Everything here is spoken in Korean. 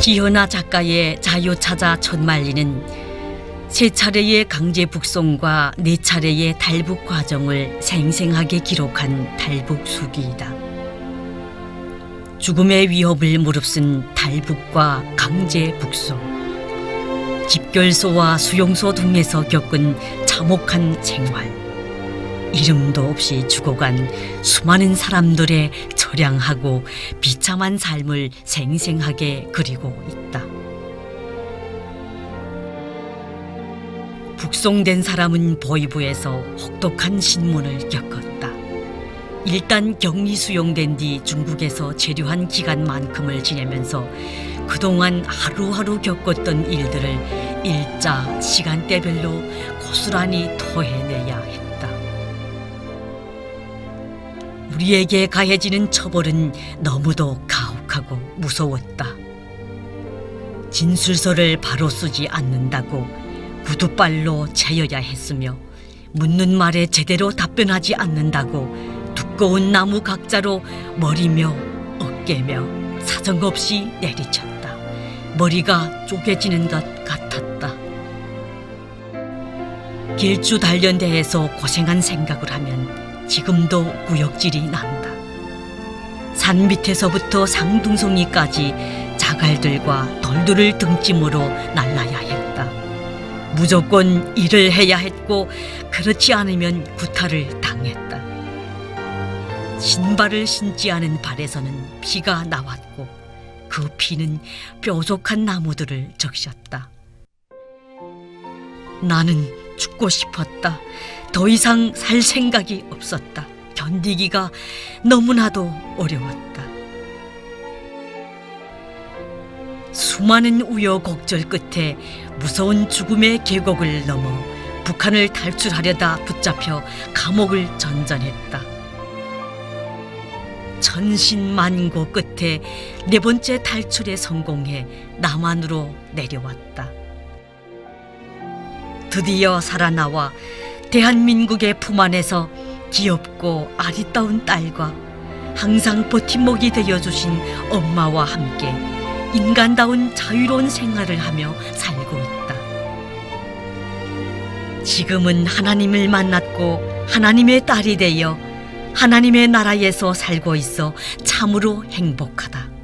기현아 작가의 자유 찾아 천말리는 세 차례의 강제 북송과 네 차례의 탈북 과정을 생생하게 기록한 탈북 수기이다. 죽음의 위협을 무릅쓴 탈북과 강제 북송. 집결소와 수용소 등에서 겪은 참혹한 생활. 이름도 없이 죽어간 수많은 사람들의 처량하고 비참한 삶을 생생하게 그리고 있다. 북송된 사람은 보이부에서 혹독한 신문을 겪었다. 일단 격리 수용된 뒤 중국에서 체류한 기간만큼을 지내면서 그동안 하루하루 겪었던 일들을 일자 시간대별로 고스란히 토해내야 했다. 우리에게 가해지는 처벌은 너무도 가혹하고 무서웠다. 진술서를 바로 쓰지 않는다고 구두발로 채여야 했으며 묻는 말에 제대로 답변하지 않는다고 두꺼운 나무 각자로 머리며 어깨며 사정없이 내리쳤다. 머리가 쪼개지는 것 같았다. 길주 단련대에서 고생한 생각을 하면 지금도 구역질이 난다. 산 밑에서부터 상둥송이까지 자갈들과 돌들을 등짐으로 날라야 했다. 무조건 일을 해야 했고 그렇지 않으면 구타를 당했다. 신발을 신지 않은 발에서는 피가 나왔고 그 피는 뾰족한 나무들을 적셨다. 나는 죽고 싶었다. 더 이상 살 생각이 없었다. 견디기가 너무나도 어려웠다. 수많은 우여곡절 끝에 무서운 죽음의 계곡을 넘어 북한을 탈출하려다 붙잡혀 감옥을 전전했다. 천신만고 끝에 네 번째 탈출에 성공해 남한으로 내려왔다. 드디어 살아나와 대한민국의 품 안에서 귀엽고 아리따운 딸과 항상 버팀목이 되어주신 엄마와 함께 인간다운 자유로운 생활을 하며 살고 있다. 지금은 하나님을 만났고 하나님의 딸이 되어 하나님의 나라에서 살고 있어 참으로 행복하다.